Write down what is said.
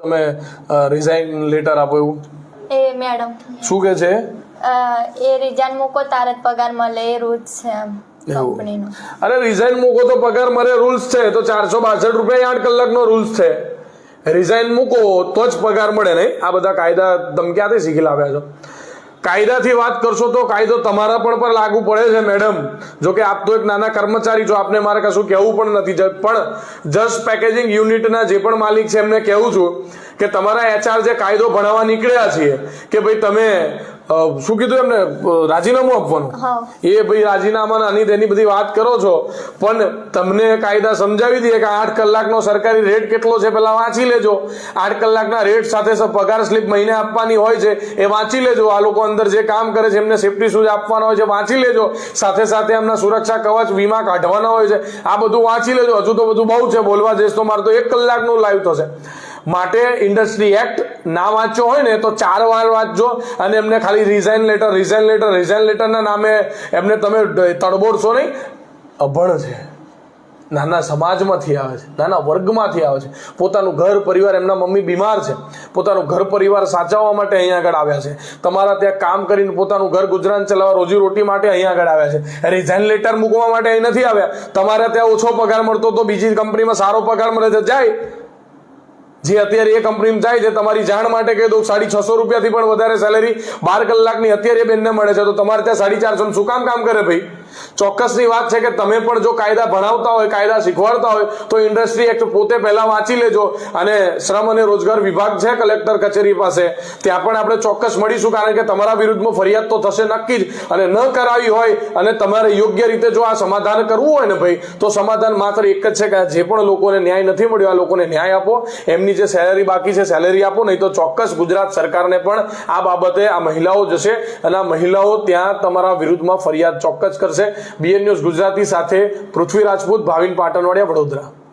તમે resign letter આપો એવું? એ મેડમ શું કે છે? એ રિઝાઇન મૂકો તારે જ પગાર મળે એ રૂલ્સ છે કંપનીનો અરે રિઝાઇન મૂકો તો પગાર મળે રૂલ્સ છે તો ચારસો બાસઠ રૂપિયા આઠ કલાકનો રૂલ્સ છે. રિઝાઇન મૂકો તો જ પગાર મળે નહીં? આ બધા કાયદા તમે ક્યાંથી શીખી લાવ્યા છો. કાયદાથી વાત કરશો તો કાયદો તમારા પણ પર લાગુ પડે છે મેડમ જો કે આપ તો એક નાના કર્મચારી છો, આપને મારે કશું કહેવું પણ નથી. પણ જસ્ટ પેકેજિંગ યુનિટના જે પણ માલિક છે, એમને કહેવું છું કે તમારા એચઆર જે કાયદો ભણાવવા નીકળ્યા છીએ, કે ભાઈ તમે શું કીધું એમને? રાજીનામું આપવાનું? એ ભાઈ રાજીનામા આની તેની બધી વાત કરો છો પણ તમને કાયદા સમજાવી દઈએ કે આઠ કલાકનો સરકારી રેટ કેટલો છે પેલા વાંચી લેજો. આઠ કલાકના રેટ સાથે સ- પગાર સ્લીપ મહિને આપવાની હોય છે એ વાંચી લેજો. આ લોકો અંદર જે કામ કરે છે એમને સેફટી શૂઝ આપવાના હોય છે વાંચી લેજો. સાથે સાથે એમના સુરક્ષા કવચ વીમા કાઢવાના હોય છે આ બધું વાંચી લેજો. હજુ તો બધું બહુ છે બોલવા જઈશ તો મારે તો એક કલાકનું લાઈવ થશે. માટે ઇન્ડસ્ટ્રી એક્ટ ના વાંચ્યો હોય ને તો ચાર વાર વાંચજો અને એમને ખાલી resign letter resign letter resign લેટરના નામે એમને તમે તડબોડશો નહીં. અભણ છે. નાના સમાજમાંથી આવે છે. નાના વર્ગમાંથી આવે છે. પોતાનું ઘર, પરિવાર એમના મમ્મી બીમાર છે. પોતાનું ઘર, પરિવાર સાચવવા માટે અહીંયા આગળ આવ્યા છે. તમારા ત્યાં કામ કરીને પોતાનું ઘર ગુજરાન ચલાવવા રોજી રોટી માટે અહીંયા આગળ આવ્યા છે. રિઝાઇન લેટર મૂકવા માટે અહીં નથી આવ્યા. તમારે ત્યાં ઓછો પગાર મળતો તો બીજી કંપનીમાં સારો પગાર મળે છે. જાય. જે અત્યારે એ કંપનીમાં જાય છે, તમારી જાણ માટે કહી દઉં, સાડી છસો રૂપિયાથી પણ વધારે સેલેરી બાર કલાકની અત્યારે બેનને મળે છે. તો તમારે ત્યાં સાડી ચારસો શું કામ કામ કરે ભાઈ? ચોક્કસની વાત છે કે તમે પણ જો કાયદા ભણાવતા હોય, કાયદા શીખવાડતા હોય, તો ઇન્ડસ્ટ્રી એક્ટ પોતે પહેલા વાંચી લેજો. અને શ્રમ અને રોજગાર વિભાગ છે કલેક્ટર કચેરી પાસે. ત્યાં પણ આપણે ચોક્કસ મળીશું, કારણ કે તમારા વિરુદ્ધમાં ફરિયાદ તો થશે નક્કી જ. અને ન કરાવી હોય અને તમારે યોગ્ય રીતે જો આ સમાધાન કરવું હોય ને ભાઈ, તો સમાધાન માત્ર એક જ છે કે જે પણ લોકોને ન્યાય નથી મળ્યો, આ લોકોને ન્યાય આપો. એમની જે સેલેરી બાકી છે સેલેરી આપો, નહીં તો ચોક્કસ ગુજરાત સરકારને પણ આ બાબતે આ મહિલાઓ જશે. અને આ મહિલાઓ ત્યાં તમારા વિરુદ્ધમાં ફરિયાદ ચોક્કસ કરશે. બીએન ન્યૂઝ ગુજરાતી સાથે પૃથ્વી રાજપૂત ભાવિન પાટણવાડિયા વડોદરા.